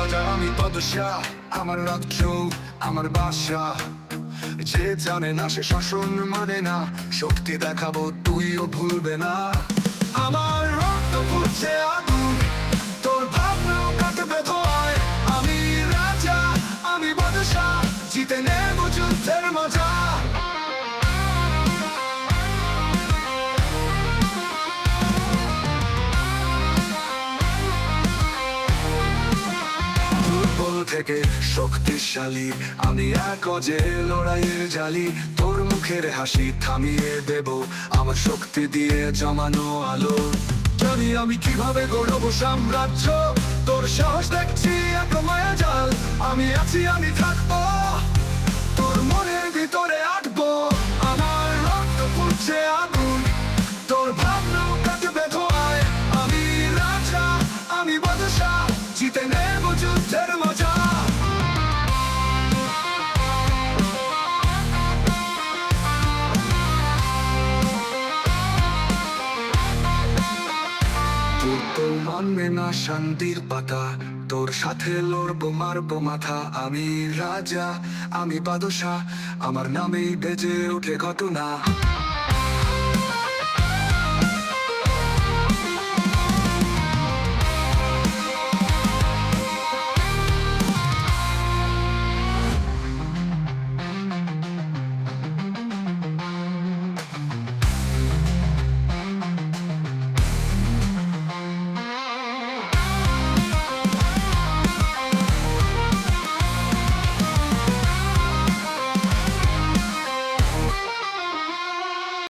বাদশাহ আমার রাজ্য আমার বাসা। যে জানে না সে শাসন মানে না, শক্তি দেখাবো তুইও ভুলবে না। আমার রক্ত ফুটছে আগুন, তোর ভাবনাও কাটবে ভয়। আমি রাজা, আমি বাদশাহ জিতে নেব যুদ্ধের মজা। থেকে শক্তিশালী। আমি এক অজে লড়াইয়ের জালি, তোর মুখের হাসি থামিয়ে দেব। আমার শক্তি দিয়ে জমানো আলো। জানি আমি কীভাবে গড়ব সাম্রাজ্য, তোর সাহস দেখছি এক মায়া জাল। আমি আছি, আমি থাকব, তোর মনের ভিতরে আটবো। আমার রক্ত ফুটছে আগুন, তোর ভাবনাও কাটবে ধোয়ায় আমি রাজা, আমি বাদশাহ, জিতে নেব যুদ্ধের মজা মানবে না শান্তির পাতা। তোর সাথে লড়বো, মারবো মাথা। আমি রাজা, আমি পাদশা। আমার নামে বেজে ওঠে ঘটনা।